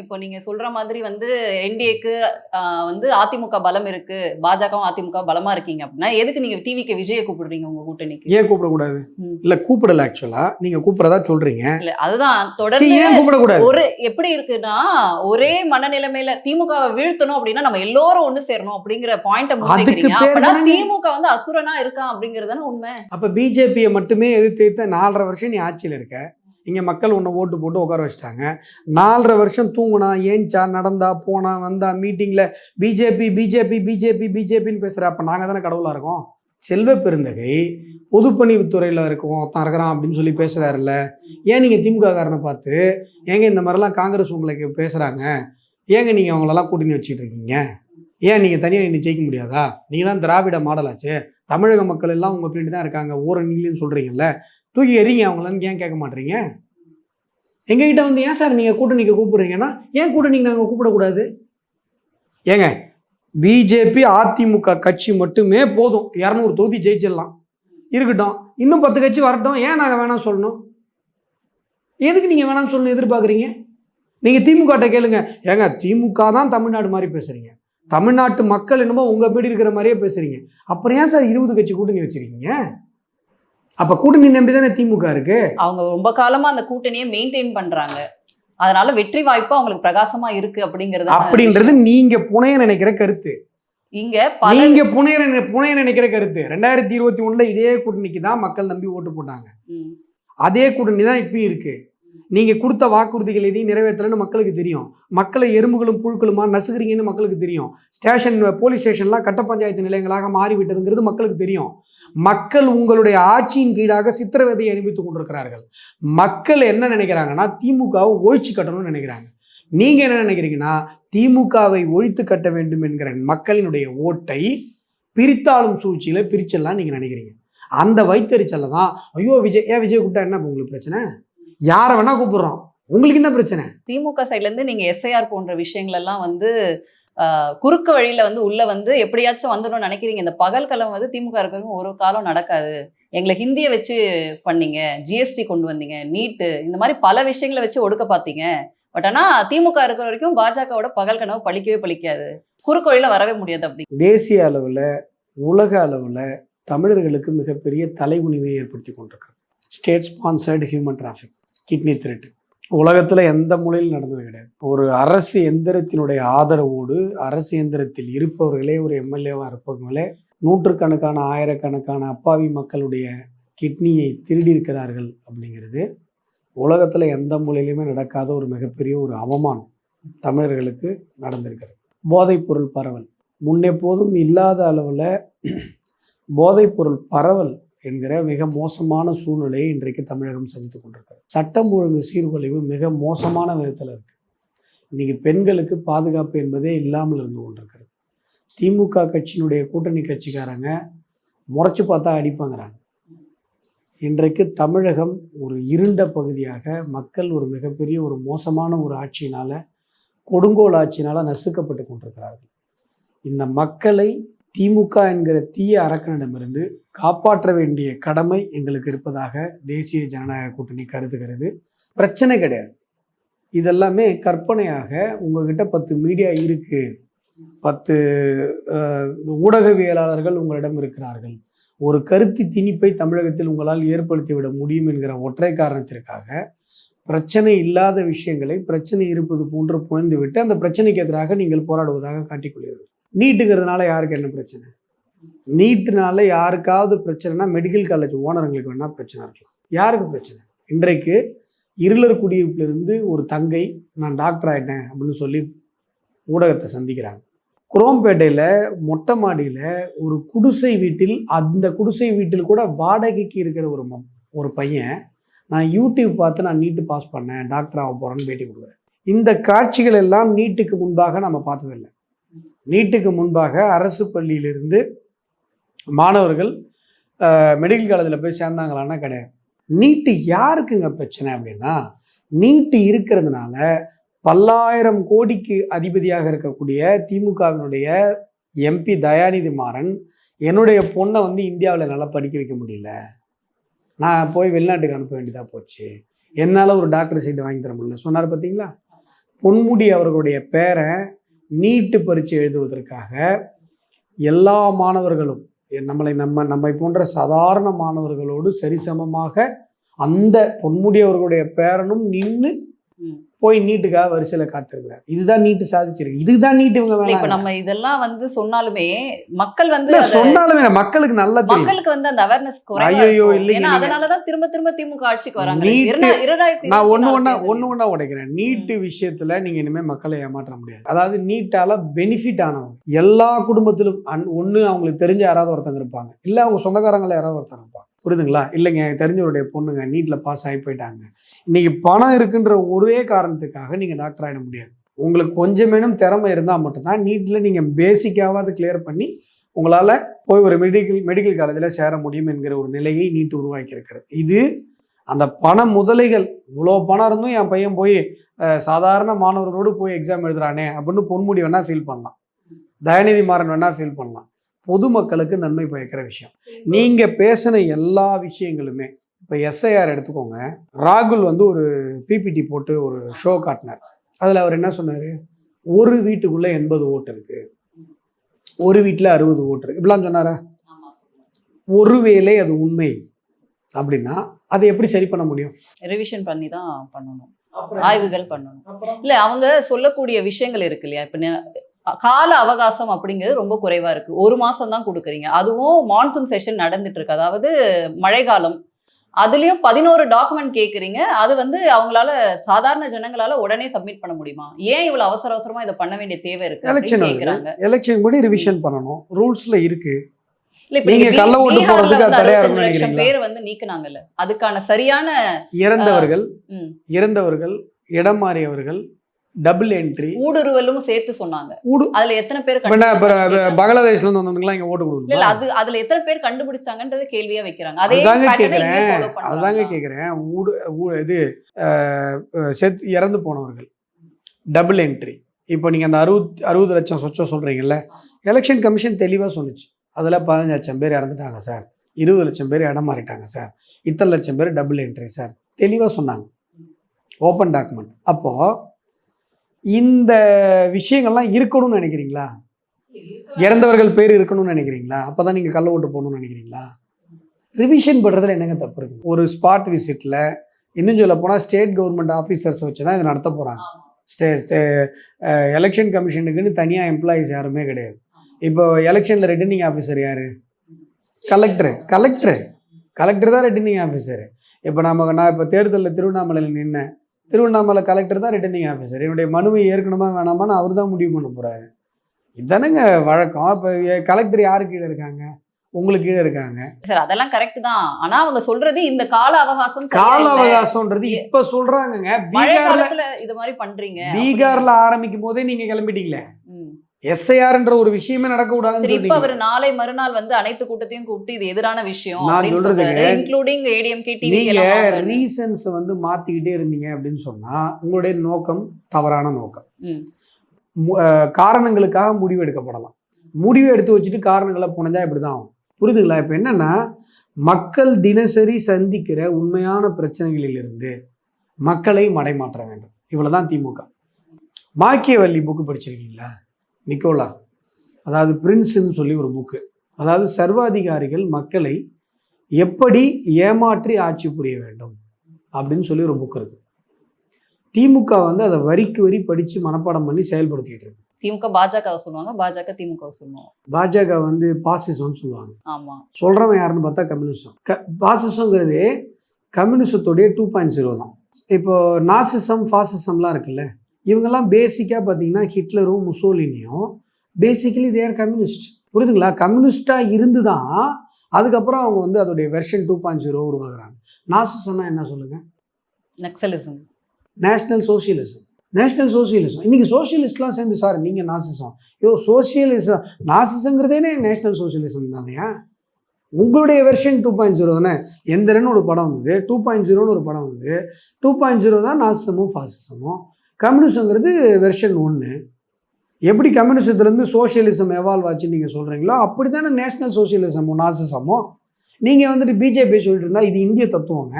இப்போ நீங்க சொல்ற மாதிரி வந்து என்டிஏக்கு வந்து அதிமுக பலம் இருக்கு. பாஜகவும் அதிமுக பலமா இருக்கீங்க அப்படின்னா எதுக்கு நீங்க டிவிக்கு விஜய கூப்பிடுறீங்க உங்க கூட்டணிக்கு? ஏன் கூப்பிடக்கூடாது. இல்ல கூப்பிடல ஆக்சுவலா நீங்க கூப்பிடறதா சொல்றீங்க. இல்ல அதுதான். தொடர்ந்து ஏன் கூப்பிடக்கூடாது? ஒரு எப்படி இருக்குன்னா ஒரே மனநிலைமையில திமுகவை வீழ்த்தணும் அப்படின்னா நம்ம எல்லோரும் ஒண்ணு சேரணும் அப்படிங்கிற பாயிண்ட திமுக வந்து அசுரனா இருக்கான் அப்படிங்கிறது தானே உண்மை. அப்ப பிஜேபியை மட்டுமே எதிர்த்து நாலரை வருஷம் நீ ஆட்சியில் இருக்க. இங்கே மக்கள் உன்னை ஓட்டு போட்டு உட்கார வச்சுட்டாங்க. நாலரை வருஷம் தூங்குனா ஏஞ்சா நடந்தா போனா வந்தா மீட்டிங்கில் பிஜேபி பிஜேபி பிஜேபி பிஜேபின்னு பேசுகிற அப்போ நாங்கள் தானே கடவுளாக இருக்கோம். செல்வ பெருந்தகை பொதுப்பணித்துறையில் இருக்கோம் தான் இருக்கிறான் அப்படின்னு சொல்லி பேசுகிறாருல்ல ஏன் நீங்கள் திமுக காரனை பார்த்து ஏங்க இந்த மாதிரிலாம் காங்கிரஸ் உங்களுக்கு பேசுகிறாங்க ஏங்க நீங்கள் அவங்களெல்லாம் கூட்டணி வச்சுட்டு இருக்கீங்க? ஏன் நீங்கள் தனியாக நின்று ஜெயிக்க முடியாதா? நீங்கள் தான் திராவிட மாடலாச்சு. தமிழக மக்கள் எல்லாம் உங்கள் பின்னாடி தான் இருக்காங்க. ஓரணியிலும் சொல்கிறீங்கல்ல தூக்கி எறிங்க அவங்களன்னு ஏன் கேட்க மாட்டீங்க? எங்ககிட்ட வந்து ஏன் சார் நீங்கள் கூட்டணிக்கு கூப்பிடுறீங்கன்னா ஏன் கூட்டணிக்கு நாங்கள் கூப்பிடக்கூடாது? ஏங்க பிஜேபி அதிமுக கட்சி மட்டுமே போதும். இரநூறு தொகுதி ஜெயிச்சிடலாம். இருக்கட்டும். இன்னும் பத்து கட்சி வரட்டும். ஏன் நாங்கள் வேணாம் சொல்லணும்? எதுக்கு நீங்கள் வேணாம்னு சொல்லணும் எதிர்பார்க்குறீங்க? நீங்கள் திமுகட்ட கேளுங்க. ஏங்க திமுக தான் தமிழ்நாடு மாதிரி பேசுகிறீங்க தமிழ்நாட்டு மக்கள் என்னமோ உங்கள் பீடி இருக்கிற மாதிரியே பேசுகிறீங்க அப்புறம் ஏன் சார் இருபது கட்சி கூட்டணி வச்சிருக்கீங்க? அப்போ கூட்டணி நம்பி தானே திமுக இருக்கு? அவங்க ரொம்ப காலமா அந்த கூட்டணியை மெயின்டைன் பண்றாங்க. அதனால வெற்றி வாய்ப்பு அவங்களுக்கு பிரகாசமா இருக்கு அப்படிங்கறது அப்படின்றது நீங்க புனைய நினைக்கிற கருத்து. இங்க நீங்க புனைய புனைய நினைக்கிற கருத்து. ரெண்டாயிரத்தி இருபத்தி ஒண்ணுல இதே கூட்டணிக்கு தான் மக்கள் நம்பி ஓட்டு போட்டாங்க. அதே கூட்டணி தான் இப்பயும் இருக்கு. நீங்கள் கொடுத்த வாக்குறுதிகள் எதையும் நிறைவேற்றலைன்னு மக்களுக்கு தெரியும். மக்களை எறும்புகளும் புழுக்களுமா நசுக்கிறீங்கன்னு மக்களுக்கு தெரியும். ஸ்டேஷன் போலீஸ் ஸ்டேஷன்லாம் கட்ட பஞ்சாயத்து நிலையங்களாக மாறிவிட்டதுங்கிறது மக்களுக்கு தெரியும். மக்கள் உங்களுடைய ஆட்சியின் கீழாக சித்திரவதையை அனுபவித்துக் கொண்டிருக்கிறார்கள். மக்கள் என்ன நினைக்கிறாங்கன்னா திமுகவை ஒழிச்சு கட்டணும்னு நினைக்கிறாங்க. நீங்கள் என்ன நினைக்கிறீங்கன்னா திமுகவை ஒழித்து கட்ட வேண்டும் என்கிற மக்களினுடைய ஓட்டை பிரித்தாளும் சூழ்ச்சியில் பிரிச்செல்லாம் நீங்கள் நினைக்கிறீங்க. அந்த வைத்தறிச்சல்ல தான் ஐயோ விஜய் ஏன் விஜய் கூப்பிட்டா என்ன உங்களுக்கு பிரச்சனை? யாரை வேணா கூப்பிடுறோம். உங்களுக்கு என்ன பிரச்சனை? திமுக சைட்ல இருந்து நீங்க எஸ்ஐஆர் போன்ற விஷயங்கள் எல்லாம் வந்து குறுக்கு வழியில வந்து உள்ள வந்து எப்படியாச்சும் வந்துடணும்னு நினைக்கிறீங்க. இந்த பகல் கலம் வந்து திமுக இருக்கிறவங்க ஒரு காலம் நடக்காது. எங்களை ஹிந்தியை வச்சு பண்ணீங்க ஜிஎஸ்டி கொண்டு வந்தீங்க நீட்டு இந்த மாதிரி பல விஷயங்களை வச்சு ஒடுக்க பார்த்தீங்க. பட் ஆனா திமுக இருக்கிற வரைக்கும் பாஜகவோட பகல் கனவு பழிக்கவே பழிக்காது. குறுக்கு வழியில வரவே முடியாது அப்படி. தேசிய அளவில் உலக அளவில் தமிழர்களுக்கு மிகப்பெரிய தலைகுனிவை ஏற்படுத்தி கொண்டிருக்கிறது state sponsored human traffic kidney திருட்டு உலகத்தில் எந்த மூலையிலும் நடந்தது கிடையாது. ஒரு அரசு எந்திரத்தினுடைய ஆதரவோடு அரசு எந்திரத்தில் இருப்பவர்களே ஒரு எம்எல்ஏவாக இருப்பவங்களே நூற்றுக்கணக்கான ஆயிரக்கணக்கான அப்பாவி மக்களுடைய கிட்னியை திருடி இருக்கிறார்கள் அப்படிங்கிறது உலகத்தில் எந்த மூலையிலுமே நடக்காத ஒரு மிகப்பெரிய ஒரு அவமானம் தமிழர்களுக்கு நடந்திருக்கிறது. போதைப்பொருள் பரவல். முன்னெப்போதும் இல்லாத அளவில் போதைப்பொருள் பரவல் என்கிற மிக மோசமான சூழ்நிலையை இன்றைக்கு தமிழகம் சந்தித்து கொண்டிருக்கிறது. சட்டம் ஒழுங்கு சீர்குலைவு மிக மோசமான விதத்தில் இருக்குது இன்றைக்கி பெண்களுக்கு பாதுகாப்பு என்பதே இல்லாமல் இருந்து கொண்டிருக்கிறது. திமுக கட்சியினுடைய கூட்டணி கட்சிக்காரங்க முறைச்சு பார்த்தா அடிப்பாங்கிறாங்க. இன்றைக்கு தமிழகம் ஒரு இருண்ட பகுதியாக மக்கள் ஒரு மிகப்பெரிய ஒரு மோசமான ஒரு ஆட்சியினால் கொடுங்கோல் ஆட்சியினால் நசுக்கப்பட்டு கொண்டிருக்கிறார்கள். இந்த மக்களை திமுக என்கிற தீய அரக்கனிடமிருந்து காப்பாற்ற வேண்டிய கடமை எங்களுக்கு இருப்பதாக தேசிய ஜனநாயக கூட்டணி கருதுகிறது. பிரச்சனை கிடையாது. இதெல்லாமே கற்பனையாக உங்ககிட்ட பத்து மீடியா இருக்கு. பத்து ஊடகவியலாளர்கள் உங்களிடம் இருக்கிறார்கள். ஒரு கருத்து திணிப்பை தமிழகத்தில் உங்களால் ஏற்படுத்திவிட முடியும் என்கிற ஒற்றை காரணத்திற்காக பிரச்சனை இல்லாத விஷயங்களை பிரச்சனை இருப்பது போன்று புனைந்துவிட்டு அந்த பிரச்சனைக்கு எதிராக நீங்கள் போராடுவதாக காட்டிக்கொள்கிறீர்கள் நீட்டுங்கிறதுனால யாருக்கு என்ன பிரச்சனை? நீட்டுனால யாருக்காவது பிரச்சனைனா மெடிக்கல் காலேஜ் ஓனருங்களுக்கு வேணால் பிரச்சனை இருக்கலாம். யாருக்கு பிரச்சனை? இன்றைக்கு இருளர் குடியிருப்பிலிருந்து ஒரு தங்கை நான் டாக்டர் ஆகிட்டேன் அப்படின்னு சொல்லி ஊடகத்தை சந்திக்கிறாங்க. குரோம்பேட்டையில் மொட்டை மாடியில் ஒரு குடிசை வீட்டில் அந்த குடிசை வீட்டில் கூட வாடகைக்கு இருக்கிற ஒரு ம- ஒரு பையன் நான் யூடியூப் பார்த்து நான் நீட்டு பாஸ் பண்ணேன் டாக்டர் ஆக போகிறேன்னு பேட்டி கொடுக்குறேன் இந்த காட்சிகள் எல்லாம் நீட்டுக்கு முன்பாக நம்ம பார்த்ததில்லை. நீட்டுக்கு முன்பாக அரசு பள்ளியிலிருந்து மாணவர்கள் மெடிக்கல் காலேஜில் போய் சேர்ந்தாங்களான்னா கிடையாது. நீட்டு யாருக்குங்க பிரச்சனை அப்படின்னா நீட்டு இருக்கிறதுனால பல்லாயிரம் கோடிக்கு அதிபதியாக இருக்கக்கூடிய திமுகவினுடைய எம்பி தயாநிதி மாறன் என்னுடைய பொண்ணை வந்து இந்தியாவில் நல்லா படிக்க வைக்க முடியல. நான் போய் வெளிநாட்டுக்கு அனுப்ப வேண்டியதாக போச்சு. என்னால் ஒரு டாக்டர் சீட்டு வாங்கி தர முடியல. சொன்னார் பார்த்தீங்களா பொன்முடி அவர்களுடைய பேரை நீட்டு பரீட்சை எழுதுவதற்காக எல்லா மாணவர்களும் நம்மளை நம்ம நம்மை போன்ற சாதாரண மாணவர்களோடு சரிசமமாக அந்த பொன்முடியவர்களுடைய பேரனும் நின்று போய் நீட்டுக்காக வரிசையில காத்திருக்கிறார். இதுதான் நீட்டு சாதிச்சிருக்கு. இதுதான் நீட்டு இவங்க இப்ப நம்ம இதெல்லாம் வந்து சொன்னாலுமே மக்கள் வந்து சொன்னாலுமே மக்களுக்கு நல்லா மக்களுக்கு வந்து அந்த அவேர்னஸ் ஐயையோ, இல்லைங்க, அதனாலதான் திரும்ப திரும்ப திமுக ஆட்சிக்கு வராங்க. நீட்டு- நான் ஒண்ணு ஒண்ணா. ஒண்ணு ஒண்ணா உடைக்கிறேன். நீட்டு விஷயத்துல நீங்க இனிமே மக்களை ஏமாற்ற முடியாது. அதாவது நீட்டால பெனிஃபிட் ஆனவங்க. எல்லா குடும்பத்திலும் அன் ஒண்ணு அவங்களுக்கு தெரிஞ்ச யாராவது ஒருத்தங்க இருப்பாங்க. இல்ல அவங்க சொந்தக்காரங்கள யாராவது ஒருத்தங்க இருப்பாங்க. புரியுதுங்களா இல்லைங்க தெரிஞ்சவருடைய பொண்ணுங்க நீட்டில் பாஸ் ஆகி போயிட்டாங்க. இன்னைக்கு பணம் இருக்குன்ற ஒரே காரணத்துக்காக நீங்கள் டாக்டர் ஆகிட முடியாது. உங்களுக்கு கொஞ்சமேனும் திறமை இருந்தால் மட்டும்தான் நீட்டில் நீங்கள் பேசிக்காவது கிளியர் பண்ணி உங்களால் போய் ஒரு மெடிக்கல் மெடிக்கல் காலேஜில் சேர முடியும் என்கிற ஒரு நிலையை நீட்டு உருவாக்கி இருக்கிறது இது அந்த பண முதலைகள். இவ்வளோ பணம் இருந்தும் என் பையன் போய் சாதாரண மாணவர்களோடு போய் எக்ஸாம் எழுதுறானே அப்படின்னு பொன்முடி வேணால் ஃபீல் பண்ணலாம். தயாநிதி மாறன் வேணால் ஃபீல் பண்ணலாம். பொதுமக்களுக்கு நன்மை பயக்கிற விஷயம். நீங்கள் பேசின எல்லா விஷயங்களுமே இப்போ எஸ்ஐஆர் எடுத்துக்கோங்க. ராகுல் வந்து ஒரு பிபிடி போட்டு ஒரு ஷோ காட்டினார். அதில் அவர் என்ன சொன்னார்? ஒரு வீட்டுக்குள்ளே எண்பது ஓட்டு இருக்கு. ஒரு வீட்டில் அறுபது ஓட்டு இருக்கு. இப்படிலாம் சொன்னாரா? ஆமா. ஒருவேளை அது உண்மை அப்படின்னா அதை எப்படி சரி பண்ண முடியும்? ரிவிஷன் பண்ணி தான் பண்ணணும். ஆய்வுகள் பண்ணணும். இல்ல அவங்க சொல்லக்கூடிய விஷயங்கள் இருக்கு இல்லையா? இப்ப கால அவகாசம் அப்படிங்கிறது ரொம்ப குறைவா இருக்கு. ஒரு மாசம் தான் கொடுக்குறீங்க. அதுவும் மான்சூன் செஷன் நடந்துட்டு இருக்கு. அதாவது மழைக்காலம். அதுலயும் பதினோரு டாக்குமெண்ட் கேக்குறீங்க. அது வந்து அவங்களால சாதாரண ஜனங்களால உடனே சப்மிட் பண்ண முடியுமா? ஏன் இவ்வளவு அவசர அவசரமா இதை பண்ண வேண்டிய தேவை இருக்கு எலெக்ஷன் கேக்குறாங்க. எலெக்ஷன் படி ரிவிஷன் பண்ணணும். ரூல்ஸ்ல இருக்கு. இல்ல இப்ப நீங்க நீங்க கள்ள ஓட்டு பீகார்ல போடுறதுக்கு அது வந்து தடையா 65 இருக்கும்னு லட்சம் நினைக்கிறீங்களா? பேர் வந்து நீக்குனாங்கல்ல. அதுக்கான சரியான இறந்தவர்கள் இறந்தவர்கள் இடம் மாறியவர்கள் டபுள் என்ட்ரி ஊடுருவலும் சேர்த்து சொன்னாங்க. ஊடு அதுல எத்தனை பேர் பங்களாதேஷ்ல இருந்து வந்தவங்கலாம் இங்க ஓட்டு கொடுக்கணும்? இல்ல, அது அதுல எத்தனை பேர் கண்டுபிடிச்சாங்கன்றது கேள்வியா வைக்கிறாங்க. அதே pattern-அ கேக்குறேன்? அதுதாங்க கேக்குறேன். ஊடு இது செத்து இறந்து போனவர்கள். டபுள் என்ட்ரி இப்போ நீங்க அந்த அறுபத் அறுபது லட்சம் சொச்சம் சொல்றீங்கல்ல எலெக்ஷன் கமிஷன் தெளிவா சொன்னுச்சு. அதுல பதினஞ்சு லட்சம் பேர் இறந்துட்டாங்க சார். இருபது லட்சம் பேர் இடம் மாறிட்டாங்க சார். இத்தனை லட்சம் பேர் டபுள் என்ட்ரி சார். தெளிவா சொன்னாங்க. ஓப்பன் டாக்குமெண்ட் அப்போ இந்த விஷயங்கள்லாம் இருக்கணும்னு நினைக்கிறீங்களா? இறந்தவர்கள் பேர் இருக்கணும்னு நினைக்கிறீங்களா? அப்பதான் நீங்கள் கள்ள ஓட்டு போகணும்னு நினைக்கிறீங்களா? ரிவிஷன் பண்ணுறதுல என்னங்க தப்பு இருக்கு? ஒரு ஸ்பாட் விசிட்டில் இன்னும் சொல்ல போனால் ஸ்டேட் கவர்மெண்ட் ஆஃபீஸர்ஸ் வச்சு தான் இதை நடத்த போகிறாங்க ஸ்டே ஸ்டே எலெக்ஷன் கமிஷனுக்குன்னு தனியாக எம்ப்ளாயிஸ் யாருமே கிடையாது. இப்போ எலெக்ஷனில் ரிட்டர்னிங் ஆஃபீஸர் யார்? கலெக்டரு கலெக்டரு கலெக்டர் தான் ரிட்டர்னிங் ஆஃபீஸர் இப்போ நம்ம நான் இப்போ தேர்தலில் திருவண்ணாமலையில் நின்னேன். திருவண்ணாமலை கலெக்டர் தான் ரிட்டர்னிங் ஆஃபீஸர் என்னுடைய மனுவை ஏற்கனமா வேணாமான்னு அவர் தான் முடிவு பண்ண போகிறாரு இதானங்க வழக்கம். இப்போ கலெக்டர் யாரு கீழே இருக்காங்க? உங்களுக்கு கீழே இருக்காங்க. சார் அதெல்லாம் கரெக்ட் தான். ஆனா அவங்க சொல்றது இந்த கால அவகாசம் கால. அவகாசம்ன்றது இப்ப சொல்றாங்கங்க. பீகார்ல இது மாதிரி பண்றீங்க. பீகார்ல ஆரம்பிக்கும் போதே நீங்க கிளம்பிட்டீங்களே. எஸ்ஐஆர்ன்ற ஒரு விஷயமே நடக்க கூடாதுன்னு சரி இப்ப. அவர் நாளை மறுநாள் வந்து அனைத்து கூட்டத்தையும் கூப்பிட்டு இது எதிரான விஷயம் நான் சொல்றதுங்க, இன்க்ளூடிங் ஏடிஎம்கே நீங்க ரீசன்ஸ் வந்து மாத்திக்கிட்டே இருந்தீங்க அப்படின்னு சொன்னா உங்களுடைய நோக்கம் தவறான நோக்கம். காரணங்களுக்காக முடிவு எடுக்கப்படலாம். முடிவு எடுத்து வச்சுட்டு காரணங்களை புனைஞ்சா இப்படிதான் ஆகும். புரியுதுங்களா? இப்போ என்னன்னா மக்கள் தினசரி சந்திக்கிற உண்மையான பிரச்சனைகளிலிருந்து மக்களை மடைமாற்ற வேண்டும். இவ்வளவுதான் திமுக மாக்கியவல்லி புக்கு படிச்சிருக்கீங்களா? நிக்கோலா. அதாவது பிரின்ஸ்ன்னு சொல்லி ஒரு புக்கு அதாவது சர்வாதிகாரிகள் மக்களை எப்படி ஏமாற்றி ஆட்சி புரிய வேண்டும் அப்படின்னு சொல்லி ஒரு புக் இருக்கு. திமுக வந்து அதை வரிக்கு வரி படித்து மனப்பாடம் பண்ணி செயல்படுத்திக்கிட்டு இருக்கு. திமுக பாஜக சொல்லுவாங்க. பாஜக திமுக சொல்லுவாங்க பாஜக வந்து பாசிசம்னு சொல்லுவாங்க. ஆமா. சொல்கிறவன் யாருன்னு பார்த்தா கம்யூனிசம். க பாசிசங்கிறது கம்யூனிசத்துடைய டூ பாயிண்ட் ஜீரோ தான். இப்போ நாசிசம் ஃபாசிசம்லாம் இருக்குல்ல? இவங்கெல்லாம் பேசிக்காக பார்த்தீங்கன்னா ஹிட்லரும் முசோலினியும். பேசிக்கலி தேர் கம்யூனிஸ்ட் புரியுதுங்களா? கம்யூனிஸ்டாக இருந்து தான் அதுக்கப்புறம் அவங்க வந்து அதோடைய வெர்ஷன் டூ பாயிண்ட் ஜீரோ உருவாகுறாங்க நாசிசம்னா என்ன சொல்லுங்கள் Naxalism national socialism national socialism இன்னைக்கு சோசியலிஸ்ட்லாம் சேர்ந்து சார் நீங்கள் நாசிசம். யோ சோசியலிசம் நாசிசங்கிறதே நேஷ்னல் சோசியலிசம் தானையா உங்களுடைய வெர்ஷன் டூ பாயிண்ட் ஜீரோ தானே. எந்திரன்னு ஒரு படம் வந்தது. டூ பாயிண்ட் ஜீரோன்னு ஒரு படம் வந்தது. டூ பாயிண்ட் ஜீரோ தான் நாசிசமும் ஃபாசிசமும் கம்யூனிசங்கிறது வெர்ஷன் ஒன்று எப்படி கம்யூனிசத்துலேருந்து சோஷியலிசம் எவால்வ் ஆச்சுன்னு நீங்கள் சொல்கிறீங்களோ அப்படி தானே நேஷ்னல் சோசியலிசமும் நாசிசமும் நீங்கள் வந்துட்டு பிஜேபி சொல்லிட்டு இருந்தால் இது இந்திய தத்துவங்க.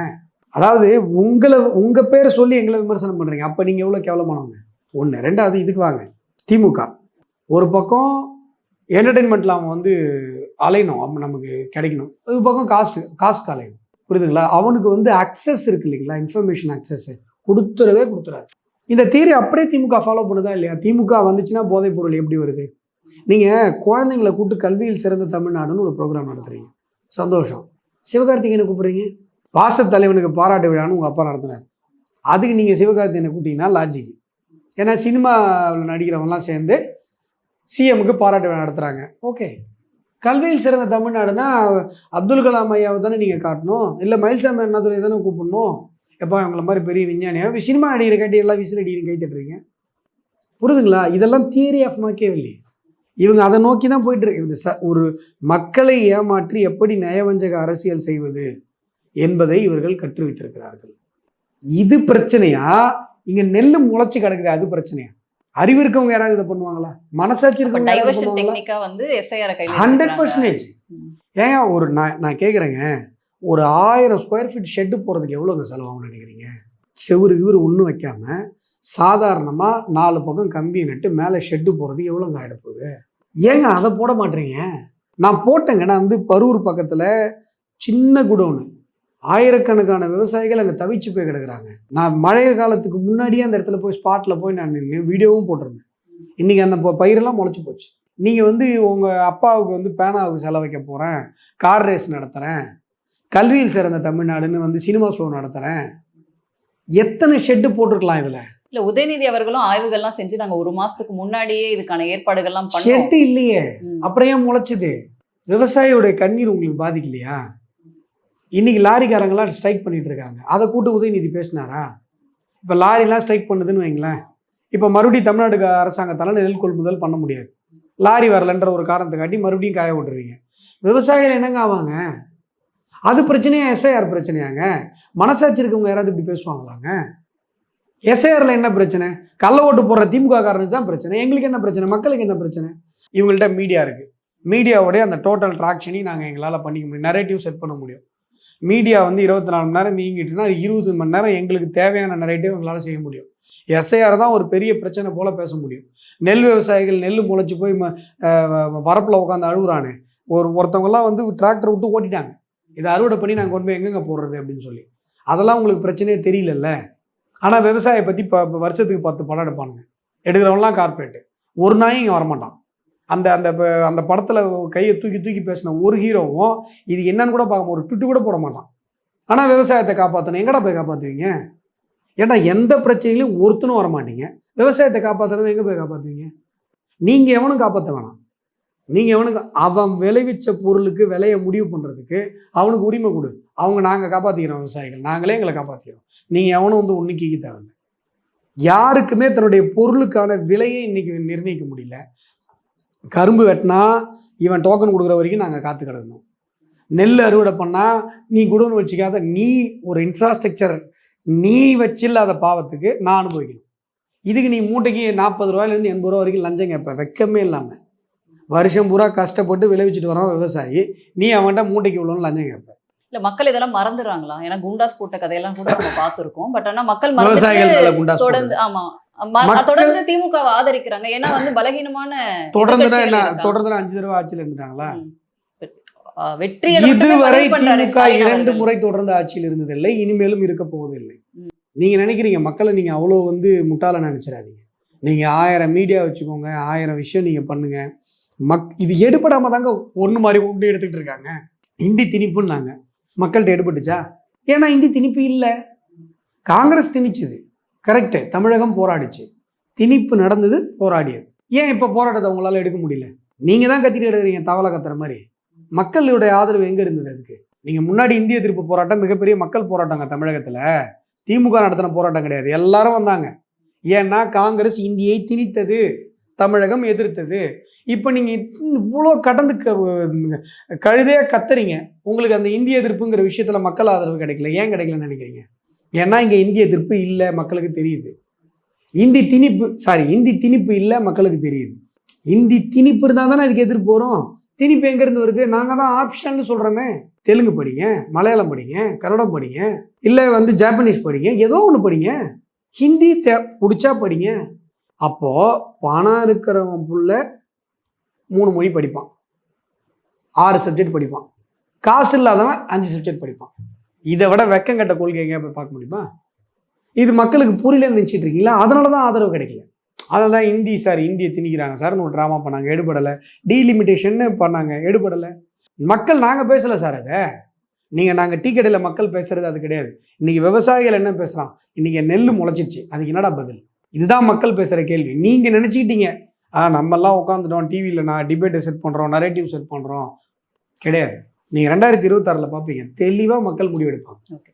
அதாவது உங்களை உங்கள் பேரை சொல்லி எங்களை விமர்சனம் பண்ணுறீங்க அப்போ நீங்கள் எவ்வளோ கேவலமானவங்க? ஒன்று ரெண்டாவது இதுக்கு வாங்க. திமுக. ஒரு பக்கம் என்டர்டெயின்மெண்ட்டில் அவன் வந்து அலையணும். அப்போ நமக்கு கிடைக்கணும். ஒரு பக்கம் காசு காசு அலையணும். புரியுதுங்களா? அவனுக்கு வந்து அக்சஸ் இருக்கு இல்லைங்களா? இன்ஃபர்மேஷன் அக்சஸ் கொடுத்துறவே கொடுத்துறாரு இந்த தியரி அப்படியே திமுக ஃபாலோ பண்ணுதா இல்லையா? திமுக வந்துச்சுன்னா போதைப் பொருள் எப்படி வருது? நீங்கள் குழந்தைங்களை கூட்டு கல்வியில் சிறந்த தமிழ்நாடுன்னு ஒரு ப்ரோக்ராம் நடத்துறீங்க. சந்தோஷம். சிவகார்த்திகேயனை கூப்பிட்றீங்க. வாசத்தலைவனுக்கு பாராட்டு விழான்னு உங்கள் அப்பா நடத்தினார். அதுக்கு நீங்கள் சிவகார்த்திகேயனை கூட்டிங்கன்னா லாஜிக் ஏன்னா சினிமாவில் நடிக்கிறவங்களாம் சேர்ந்து சிஎம்க்கு பாராட்டு விழா நடத்துகிறாங்க ஓகே கல்வியில் சிறந்த தமிழ்நாடுனா அப்துல் கலாம் ஐயாவை தானே நீங்கள் காட்டணும்? இல்லை மயில்சாமி அண்ணாதுரை தானே கூப்பிடணும்? எப்பா இவங்கள மாதிரி பெரிய விஞ்ஞானியா? சினிமா நடிகரை காட்டி எல்லாம் விசில் அடிக்கிற கை தட்டுறீங்க? புரியுதுங்களா? இதெல்லாம் தியரி ஆஃப் மாக்கியவில்லை இவங்க அதை நோக்கி தான் போயிட்டு இருக்கு ச ஒரு மக்களை ஏமாற்றி எப்படி நயவஞ்சக அரசியல் செய்வது என்பதை இவர்கள் கற்று வைத்திருக்கிறார்கள் இது பிரச்சனையா? இங்க நெல்லு முளைச்சு கிடக்குது அது பிரச்சனையா? அறிவு இருக்கவங்க யாராவது இதை பண்ணுவாங்களா? மனசாட்சி இருக்கவங்க ஹண்ட்ரட். பர்சன்டேஜ். ஏன் ஒரு நான் நான் கேட்குறேங்க ஒரு ஆயிரம் ஸ்கொயர் ஃபீட் ஷெட்டு போகிறதுக்கு எவ்வளோங்க செலவாகும்னு நினைக்கிறீங்க? செவரு இவரு ஒன்றும் வைக்காம சாதாரணமாக நாலு பக்கம் கம்பியை நட்டு மேலே ஷெட்டு போகிறதுக்கு எவ்வளோங்க ஆகிடப்போகுது ஏங்க அதை போட மாட்டேறீங்க? நான் போட்டேங்க. நான் வந்து பரூர் பக்கத்தில் சின்ன குடோனு. ஆயிரக்கணக்கான விவசாயிகள் அங்கே தவிச்சு போய் கிடக்குறாங்க. நான் மழை காலத்துக்கு முன்னாடியே அந்த இடத்துல போய் ஸ்பாட்டில் போய் நான் நின்று வீடியோவும் போட்டிருந்தேன். இன்றைக்கி அந்த ப- பயிரெல்லாம் முளைச்சி போச்சு. நீங்கள் வந்து உங்கள் அப்பாவுக்கு வந்து பேனாவுக்கு செலவைக்க போகிறேன் கார் ரேஸ் நடத்துகிறேன் கல்வியில் சிறந்த தமிழ்நாடுன்னு வந்து சினிமா ஷோ நடத்துகிறேன் எத்தனை ஷெட்டு போட்டிருக்கலாம் இதில்? இல்ல உதயநிதி அவர்களும் ஆய்வுகள்லாம் செஞ்சு நாங்க ஒரு மாசத்துக்கு முன்னாடியே இதுக்கான ஏற்பாடுகள்லாம் ஷெட்டு இல்லையே. அப்புறம் ஏன் முளைச்சுது? விவசாயியோடைய கண்ணீர் உங்களுக்கு பாதிக்கலையா? இன்னைக்கு லாரிக்காரங்களாம் ஸ்ட்ரைக் பண்ணிட்டு இருக்காங்க அதை கூட்டு உதயநிதி பேசினாரா? இப்போ லாரிலாம் ஸ்ட்ரைக் பண்ணுதுன்னு வைங்களேன். இப்போ மறுபடியும் தமிழ்நாடு அரசாங்கத்தால நெல் கொள்முதல் பண்ண முடியாது. லாரி வரலன்ற ஒரு காரணத்தை காட்டி மறுபடியும் காய விட்டுறீங்க விவசாயிகள் என்னங்க ஆவாங்க? அது பிரச்சனையா? எஸ்ஐஆர் பிரச்சனையாங்க. மனசாட்சி இருக்கவங்க யாராவது இப்படி பேசுவாங்களாங்க? எஸ்ஐஆரில் என்ன பிரச்சனை? கள்ள ஓட்டு போடுற திமுக காரனுக்கு தான் பிரச்சனை. எங்களுக்கு என்ன பிரச்சனை? மக்களுக்கு என்ன பிரச்சனை? இவங்கள்ட்ட மீடியா இருக்குது மீடியாவுடைய அந்த டோட்டல் ட்ராக்ஷனையும் நாங்கள் எங்களால் பண்ணிக்க முடியும். நரேட்டிவ் செட் பண்ண முடியும். மீடியா வந்து இருபத்தி நாலு மணி நேரம் நீங்கிட்டுனா இருபது மணி நேரம் எங்களுக்கு தேவையான நரேட்டிவ் எங்களால் செய்ய முடியும். எஸ்ஐஆர் தான் ஒரு பெரிய பிரச்சனை போல் பேச முடியும். நெல் விவசாயிகள் நெல் முளைச்சி போய் ம வரப்பில் உட்காந்து அழுகுறானே ஒரு ஒருத்தவங்கலாம் வந்து டிராக்டர் விட்டு ஓட்டிட்டாங்க. இதை அறுவடை பண்ணி நாங்கள் கொண்டு போய் எங்கெங்க போடுறது அப்படின்னு சொல்லி. அதெல்லாம் உங்களுக்கு பிரச்சனையே தெரியலல்ல. ஆனால் விவசாயியை பற்றி இப்போ வருஷத்துக்கு பத்து படம் எடுப்பானுங்க. எடுக்கிறவன்லாம் கார்பரேட்டு ஒரு நாயும் இங்கே வரமாட்டான். அந்த அந்த அந்த படத்தில் கையை தூக்கி தூக்கி பேசின ஒரு ஹீரோவும் இது என்னன்னு கூட பார்க்க ஒரு ட்விட்டு கூட போட மாட்டான். ஆனால் விவசாயத்தை காப்பாற்றணும் எங்கடா போய் காப்பாற்றுவீங்க ஏன்னா எந்த பிரச்சனையிலையும் ஒருத்தனும் வர மாட்டீங்க விவசாயத்தை காப்பாற்றுறது எங்கே போய் காப்பாற்றுவீங்க நீங்கள் எவனும் காப்பாற்ற வேணாம். நீங்கள் எவனுக்கு அவன் விளைவிச்ச பொருளுக்கு விலையை முடிவு பண்ணுறதுக்கு அவனுக்கு உரிமை கொடு. அவங்க நாங்கள் காப்பாற்றிக்கிறோம் விவசாயிகள். நாங்களே எங்களை காப்பாற்றிக்கிறோம் நீங்கள் எவனும் வந்து ஒன்றும் தேவையில்லை. யாருக்குமே தன்னுடைய பொருளுக்கான விலையை இன்னைக்கு நிர்ணயிக்க முடியல. கரும்பு வெட்டினா இவன் டோக்கன் கொடுக்குற வரைக்கும் நாங்கள் காத்து கிடக்கணும். நெல் அறுவடை பண்ணால் நீ குடோன் வச்சுக்காத நீ ஒரு இன்ஃப்ராஸ்ட்ரக்சர் நீ வச்சில்லாத பாவத்துக்கு நான் அனுபவிக்கணும். இதுக்கு நீ மூட்டைக்கு நாற்பது ரூபாயிலேருந்து எண்பது ரூபா வரைக்கும் லஞ்சம் கேட்பேன் வெக்கமே இல்லாமல் வருஷம் பூரா கஷ்டப்பட்டு விளைவிச்சிட்டு வரான் விவசாயி. நீ அவன்கிட்ட மூட்டைக்கு இவ்வளோன்னு லஞ்சம் கேட்ப. இல்ல மக்கள் இதெல்லாம் மறந்துடுறாங்களா? ஏன்னா குண்டாஸ் போட்ட கதையெல்லாம் கூட நம்ம பார்த்திருக்கோம். பட் ஆனா மக்கள் விவசாயிகள் தொடர்ந்து ஆமா தொடர்ந்து திமுகவை ஆதரிக்கிறாங்க. ஏன்னா வந்து பலகீனமான தொடர்ந்துனா என்ன. தொடர்ந்து அஞ்சு தடவை ஆட்சியில் இருந்துட்டாங்களா மட்டுமே இதுவரை திமுக இரண்டு. முறை தொடர்ந்து ஆட்சியில் இருந்ததில்லை. இனிமேலும் இருக்க போவதில்லை. நீங்க நினைக்கிறீங்க மக்களை நீங்க அவ்வளோ வந்து முட்டாள நினைச்சிடாதீங்க. நீங்க ஆயிரம் மீடியா வச்சுக்கோங்க ஆயிரம் விஷயம் நீங்க பண்ணுங்க. மக் இது எடுபடாம தாங்க ஒன்று மாதிரி உண்டு எடுத்துக்கிட்டு இருக்காங்க. இந்தி திணிப்புன்னாங்க. மக்கள்கிட்ட எடுபட்டுச்சா? ஏன்னா இந்தி திணிப்பு இல்லை. காங்கிரஸ் திணிச்சுது. கரெக்டு. தமிழகம் போராடிச்சு. திணிப்பு நடந்தது போராடியது. ஏன் இப்போ போராட்டத்தை உங்களால் எடுக்க முடியல? நீங்கள் தான் கத்திட்டு எடுக்கிறீங்க தவளை கத்துற மாதிரி. மக்களுடைய ஆதரவு எங்கே இருந்தது அதுக்கு? நீங்கள் முன்னாடி இந்திய எதிர்ப்பு போராட்டம் மிகப்பெரிய மக்கள் போராட்டங்க தமிழகத்தில். திமுக நடத்தின போராட்டம் கிடையாது. எல்லாரும் வந்தாங்க. ஏன்னா காங்கிரஸ் இந்தியை திணித்தது. தமிழகம் எதிர்த்தது. இப்போ நீங்கள் இவ்வளோ கடந்து க- கழுதையாக கத்துறீங்க. உங்களுக்கு அந்த இந்திய எதிர்ப்புங்கிற விஷயத்தில் மக்கள் ஆதரவு கிடைக்கல. ஏன் கிடைக்கலன்னு நினைக்கிறீங்க? ஏன்னா இங்கே இந்திய எதிர்ப்பு இல்லை மக்களுக்கு தெரியுது. இந்தி திணிப்பு சாரி இந்தி திணிப்பு இல்லை மக்களுக்கு தெரியுது. இந்தி திணிப்பு இருந்தால் தானே அதுக்கு எதிர்ப்பு வரும். திணிப்பு எங்கேருந்து வருது? நாங்கள் தான் ஆப்ஷன்னு சொல்கிறோமே தெலுங்கு படிங்க மலையாளம் படிங்க கன்னடம் படிங்க இல்லை வந்து ஜாப்பனீஸ் படிங்க ஏதோ ஒன்று படிங்க. ஹிந்தி தே பிடிச்சா படிங்க. அப்போது பணம் இருக்கிறவன் புள்ள மூணு மொழி படிப்பான். ஆறு சப்ஜெக்ட் படிப்பான். காசு இல்லாதவன் அஞ்சு சப்ஜெக்ட் படிப்பான். இதை விட வெக்கங்கட்ட கொள்கை எங்கே போய் பார்க்க முடியுமா? இது மக்களுக்கு புரியலன்னு நினச்சிட்டு இருக்கீங்களா அதனால தான் ஆதரவு கிடைக்கல. அதில் தான் ஹிந்தி சார் இந்தியை திணிக்கிறாங்க. சார் ஒரு ட்ராமா பண்ணாங்க. எடுபடலை. டீலிமிட்டேஷன் பண்ணாங்க. எடுபடலை. மக்கள் நாங்கள் பேசலை சார் அதை நீங்கள் நாங்கள் டீ கடையில் மக்கள் பேசுறது அது கிடையாது. இன்றைக்கி விவசாயிகள் என்ன பேசுகிறான் இன்றைக்கி நெல் முளைச்சிருச்சு. அதுக்கு என்னடா பதில்? இதுதான் மக்கள் பேசுகிற கேள்வி. நீங்கள் நினச்சிக்கிட்டீங்க ஆ நம்மெல்லாம் உட்காந்துட்டோம் டிவியில் நான் டிபேட்டை செட் பண்ணுறோம் நரேட்டிவ் செட் பண்ணுறோம் கிடையாது. நீங்கள் ரெண்டாயிரத்தி இருபத்தாறில் பார்ப்பீங்க தெளிவாக மக்கள் முடிவெடுப்பாங்க. ஓகே.